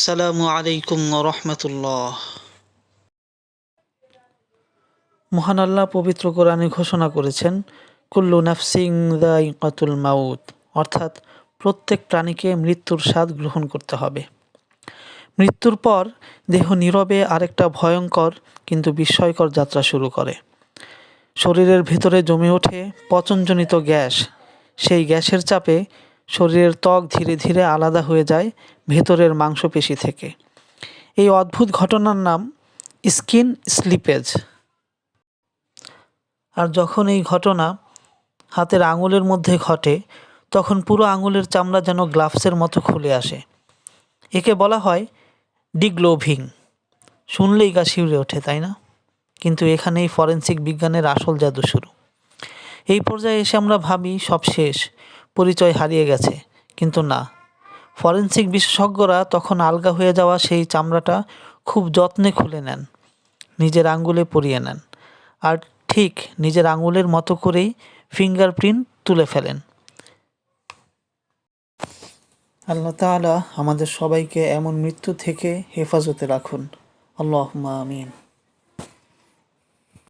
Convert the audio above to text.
আসসালামু আলাইকুম রহমতুল্লাহ। মহান আল্লাহ পবিত্র কোরআনে ঘোষণা করেছেন, কুল্লু নাফসিং কাতুল মাউত, অর্থাৎ প্রত্যেক প্রাণীকে মৃত্যুর স্বাদ গ্রহণ করতে হবে। মৃত্যুর পর দেহ নীরবে আরেকটা ভয়ঙ্কর কিন্তু বিস্ময়কর যাত্রা শুরু করে। শরীরের ভেতরে জমে ওঠে পচনজনিত গ্যাস, সেই গ্যাসের চাপে শরীরের ত্বক ধীরে ধীরে আলাদা হয়ে যায় ভেতরের মাংসপেশি থেকে। এই অদ্ভুত ঘটনার নাম স্কিন স্লিপেজ। আর যখন এই ঘটনা হাতের আঙুলের মধ্যে ঘটে, তখন পুরো আঙুলের চামড়া যেন গ্লাভসের মতো খুলে আসে। একে বলা হয় ডিগ্লোভিং। শুনলেই গা শিউরে ওঠে, তাই না? কিন্তু এখানেই ফরেন্সিক বিজ্ঞানের আসল জাদু শুরু। এই পর্যায়ে এসে আমরা ভাবি সব শেষ। পরিচয় হারিয়ে গেছে। কিন্তু না। ফরেন্সিক বিশেষজ্ঞরা তখন আলগা হয়ে যাওয়া সেই চামড়াটা খুব যত্নে খুলে নেন, নিজের আঙ্গুলে পরিয়ে নেন আর ঠিক নিজের আঙুলের মতো করেই ফিঙ্গারপ্রিন্ট তুলে ফেলেন। আল্লাহ তাআলা আমাদের সবাইকে এমন মৃত্যু থেকে হেফাজতে রাখুন। আল্লাহ আমিন।